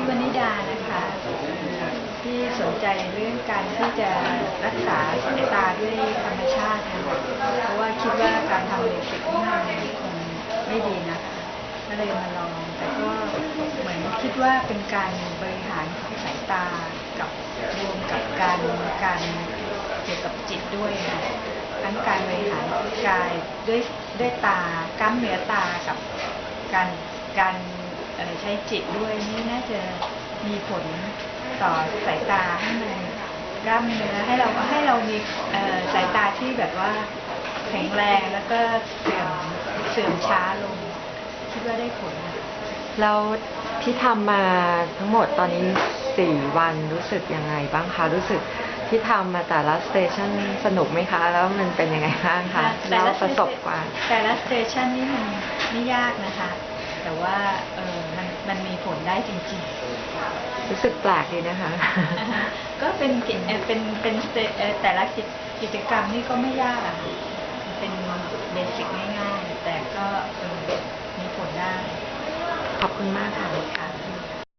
ชื่วนิดานะคะ ที่สนใจเรื่องการที่จะรักษาสายตาด้วยธรรมชาตินะคะเพราะว่าคิดว่าการทำเลสิกนี่มันคงไม่ดีนะคะก็เลยมาลองแต่ก็เหมือนคิดว่าเป็นการบริหารสายตากับรวมกับการการเกี่ยวกับจิตด้วยค่ะทั้งการบริหารกายด้วยด้วยตากล้ามเนื้อตากับการการ ใช้จิตด้วยนี่น่าจะมีผลต่อสายตาให้มันกล้ามเนื้อให้เราให้เรามีเอ่อสายตาที่แบบว่าแข็งแรงแล้วก็เสื่อมเสื่อมช้าลงคิดว่าได้ผลนะแล้วที่ทำมาทั้งหมดตอนนี้สี่วันรู้สึกยังไงบ้างคะรู้สึกที่ทำมาแต่ละสเตชันสนุกไหมคะ แล้วมันเป็นยังไงบ้างคะแต่แล้วละประสบการณ์แต่ละสเตชันนี่มันไม่ยากนะคะ แต่ว่าเออมันมันมีผลได้จริงรู้สึกแปลกดีนะคะๆก็เป็นกิจเอ่อเป็นเป็นสเตเอ่อแต่ละกิจกิจกรรมนี่ก็ไม่ยากอะค่ะเป็นเบสิกง่ายๆ แต่ก็เออมีผลได้ ขอบคุณมากค่ะค่ะ